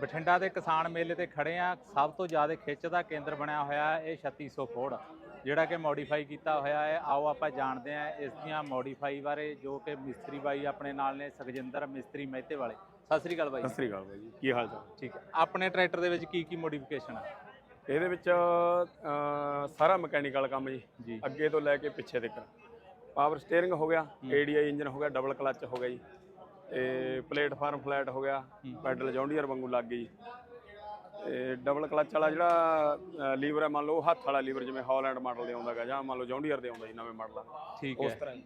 ਬਠਿੰਡਾ ਦੇ ਕਿਸਾਨ ਮੇਲੇ ਤੇ ਖੜੇ ਆ। ਸਭ ਤੋਂ ਜ਼ਿਆਦਾ ਖਿੱਚ ਦਾ ਕੇਂਦਰ ਬਣਿਆ ਹੋਇਆ ਹੈ ਇਹ 3600 ਫੋੜ ਜਿਹੜਾ ਕਿ ਮੋਡੀਫਾਈ ਕੀਤਾ ਹੋਇਆ ਹੈ। ਆਓ ਆਪਾਂ ਜਾਣਦੇ ਹਾਂ ਇਸ ਦੀਆਂ ਮੋਡੀਫਾਈ ਬਾਰੇ ਜੋ ਕਿ ਮਿਸਤਰੀ ਬਾਈ ਆਪਣੇ ਨਾਲ ਨੇ ਸੁਖਜਿੰਦਰ ਮਿਸਤਰੀ ਮਹਿਤੇ ਵਾਲੇ। ਸਤਿ ਸ੍ਰੀ ਅਕਾਲ ਬਾਈ। ਸਤਿ ਸ੍ਰੀ ਅਕਾਲ ਬਾਈ ਜੀ। ਕੀ ਹਾਲ ਚਾਲ? ਠੀਕ ਹੈ। ਆਪਣੇ ਟਰੈਕਟਰ ਦੇ ਵਿੱਚ ਕੀ ਕੀ ਮੋਡੀਫਿਕੇਸ਼ਨ ਆ? ਇਹਦੇ ਵਿੱਚ ਸਾਰਾ ਮਕੈਨੀਕਲ ਕੰਮ ਜੀ। ਜੀ। ਅੱਗੇ ਤੋਂ ਲੈ ਕੇ ਪਿੱਛੇ ਤੱਕ। ਪਾਵਰ ਸਟੀਅਰਿੰਗ ਹੋ ਗਿਆ ਏਡੀਆਈ ਇੰਜਨ ਹੋ ਗਿਆ ਡਬਲ ਕਲੱਚ ਹੋ ਗਿਆ ਜੀ। ਤੇ ਪਲੇਟਫਾਰਮ ਫਲੈਟ ਹੋ ਗਿਆ ਪੈਡਲ ਜੌਂਡੀਅਰ ਵਾਂਗੂ ਲੱਗ ਗਈ। ਤੇ ਡਬਲ ਕਲੱਚ ਵਾਲਾ ਜਿਹੜਾ ਲੀਵਰ ਹੈ ਮੰਨ ਲਓ ਹੱਥ ਵਾਲਾ ਲੀਵਰ ਜਿਵੇਂ ਹਾਲੈਂਡ ਮਾਡਲ ਦੇ ਆਉਂਦਾ ਹੈਗਾ ਜਾਂ ਮੰਨ ਲਓ ਜੌਂਡੀਅਰ ਦੇ ਆਉਂਦਾ ਜੀ ਨਵੇਂ ਮਾਡਲ ਠੀਕ ਉਸ ਹੈ। ਤਰ੍ਹਾਂ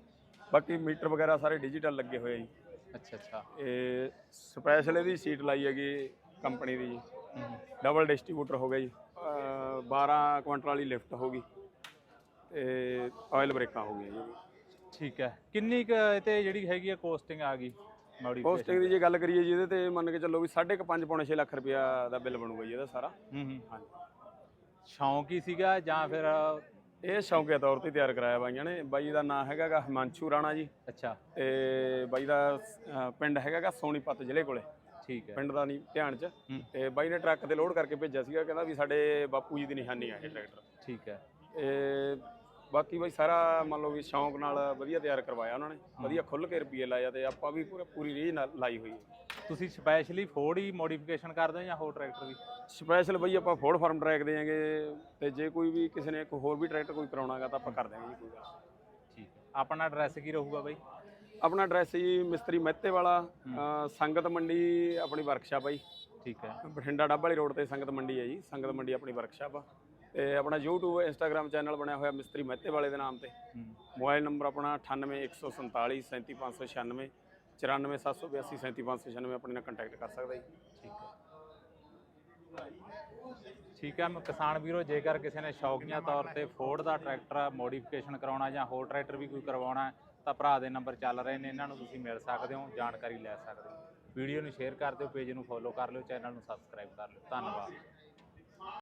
ਬਾਕੀ ਮੀਟਰ ਵਗੈਰਾ ਸਾਰੇ ਡਿਜੀਟਲ ਲੱਗੇ ਹੋਏ ਜੀ। ਅੱਛਾ ਅੱਛਾ। ਇਹ ਸਪੈਸ਼ਲ ਇਹਦੀ ਸੀਟ ਲਾਈ ਹੈਗੀ ਕੰਪਨੀ ਦੀ ਜੀ। ਡਬਲ ਡਿਸਟ੍ਰੀਬਿਊਟਰ ਹੋ ਗਿਆ ਜੀ। ਅਹ 12 ਕੁਇੰਟਲ ਵਾਲੀ ਲਿਫਟ ਹੋ ਗਈ। ਤੇ ਆਇਲ ਬ੍ਰੇਕਾਂ ਹੋ ਗਈਆਂ ਜੀ। ਠੀਕ ਹੈ। ਕਿੰਨੀ ਕੁ ਇਹ ਤੇ ਜਿਹੜੀ ਹੈਗੀ ਆ ਕੋਸਟਿੰਗ ਆ ਗਈ? ਕੋਸਟਿੰਗ ਦੀ ਜੇ ਗੱਲ ਕਰੀਏ ਜੀ ਇਹਦੇ ਤੇ ਮੰਨ ਕੇ ਚੱਲੋ ਵੀ 5.5 ਪੌਣੇ 6 ਲੱਖ ਰੁਪਇਆ ਦਾ ਬਿੱਲ ਬਣੂਗਾ ਜੀ ਇਹਦਾ ਸਾਰਾ। ਹੂੰ ਹੂੰ। ਹਾਂਜੀ। ਸ਼ੌਂਕ ਹੀ ਸੀਗਾ ਜਾਂ ਫਿਰ ਇਹ ਸ਼ੌਂਕਿਆ ਤੌਰ ਤੇ ਤਿਆਰ ਕਰਾਇਆ ਬਾਈਆਂ ਨੇ। ਬਾਈ ਦਾ ਨਾਮ ਹੈਗਾ ਗਾ ਹਿਮਾਂਸ਼ੂ ਰਾਣਾ ਜੀ। ਅੱਛਾ। ਤੇ ਬਾਈ ਦਾ ਪਿੰਡ ਹੈਗਾ ਗਾ ਸੋਨੀਪਤ ਜ਼ਿਲ੍ਹੇ ਕੋਲੇ। ਠੀਕ ਹੈ। ਪਿੰਡ ਦਾ ਨਹੀਂ ਧਿਆਨ ਚ। ਤੇ ਬਾਈ ਨੇ ਟਰੱਕ ਤੇ ਲੋਡ ਕਰਕੇ ਭੇਜਿਆ ਸੀਗਾ। ਕਹਿੰਦਾ ਵੀ ਸਾਡੇ ਬਾਪੂ ਜੀ ਦੀ ਨਿਸ਼ਾਨੀ ਆ ਇਹ ਟਰੈਕਟਰ। ਠੀਕ ਹੈ। ਇਹ ਬਾਕੀ ਬਾਈ ਸਾਰਾ ਮੰਨ ਲਓ ਵੀ ਸ਼ੌਂਕ ਨਾਲ ਵਧੀਆ ਤਿਆਰ ਕਰਵਾਇਆ ਉਹਨਾਂ ਨੇ। ਵਧੀਆ ਖੁੱਲ ਕੇ ਰੁਪਏ ਲਾਇਆ ਤੇ ਆਪਾਂ ਵੀ ਪੂਰੇ ਪੂਰੀ ਰੀਝ ਨਾਲ ਲਾਈ ਹੋਈ ਹੈ। ਤੁਸੀਂ ਸਪੈਸ਼ਲੀ ਫੋਰਡ ਹੀ ਮੋਡੀਫਿਕੇਸ਼ਨ ਕਰਦੇ ਹੋ ਜਾਂ ਹੋਰ ਟਰੈਕਟਰ ਵੀ? ਸਪੈਸ਼ਲ ਬਈ ਆਪਾਂ ਫੋਰਡ ਫਾਰਮ ਟਰੈਕ ਦੇਾਂਗੇ ਤੇ ਜੇ ਕੋਈ ਵੀ ਕਿਸੇ ਨੇ ਕੋਈ ਹੋਰ ਵੀ ਟਰੈਕਟਰ ਕੋਈ ਕਰਾਉਣਾਗਾ ਤਾਂ ਆਪਾਂ ਕਰ ਦਿਆਂਗੇ ਜੀ ਕੋਈ ਗੱਲ ਨਹੀਂ। ਠੀਕ ਆਪਣਾ ਐਡਰੈਸ ਕੀ ਰਹੂਗਾ ਬਾਈ? ਆਪਣਾ ਐਡਰੈਸ ਜੀ ਮਿਸਤਰੀ ਮਹਿਤੇ ਵਾਲਾ ਸੰਗਤ ਮੰਡੀ ਆਪਣੀ ਵਰਕਸ਼ਾਪ ਆ ਜੀ। ਠੀਕ ਹੈ। ਬਠਿੰਡਾ ਡੱਬ ਵਾਲੀ ਰੋਡ ਤੇ ਸੰਗਤ ਮੰਡੀ ਹੈ ਜੀ। ਸੰਗਤ ਮੰਡੀ ਆਪਣੀ ਵਰਕਸ਼ਾਪ ਆ। ਤੇ ਆਪਣਾ YouTube Instagram ਚੈਨਲ ਬਣਿਆ ਹੋਇਆ ਮਿਸਤਰੀ ਮਹਿਤੇ ਵਾਲੇ ਦੇ ਨਾਮ ਤੇ। ਮੋਬਾਈਲ ਨੰਬਰ ਆਪਣਾ 98147 37596 94782 37596 ਆਪਣੇ ਨਾਲ ਕੰਟੈਕਟ ਕਰ ਸਕਦਾ ਜੀ। ਠੀਕ ਹੈ। ਠੀਕ ਹੈ ਮੈਂ ਕਿਸਾਨ ਵੀਰੋ ਜੇਕਰ ਕਿਸੇ ਨੇ ਸ਼ੌਕੀਆ ਤੌਰ ਤੇ ਫੋਰਡ ਦਾ ਟਰੈਕਟਰ ਮੋਡੀਫਿਕੇਸ਼ਨ ਕਰਾਉਣਾ ਜਾਂ ਹੋਰ ਟਰੈਕਟਰ ਵੀ ਕੋਈ ਕਰਵਾਉਣਾ ਤਾਂ ਭਰਾ ਦੇ ਨੰਬਰ ਚੱਲ ਰਹੇ ਨੇ ਇਹਨਾਂ ਨੂੰ ਤੁਸੀਂ ਮਿਲ ਸਕਦੇ ਹੋ ਜਾਣਕਾਰੀ ਲੈ ਸਕਦੇ ਹੋ। ਵੀਡੀਓ ਨੂੰ ਸ਼ੇਅਰ ਕਰ ਦਿਓ ਪੇਜ ਨੂੰ ਫੋਲੋ ਕਰ ਲਿਓ ਚੈਨਲ ਨੂੰ ਸਬਸਕ੍ਰਾਈਬ ਕਰ ਲਿਓ। ਧੰਨਵਾਦ।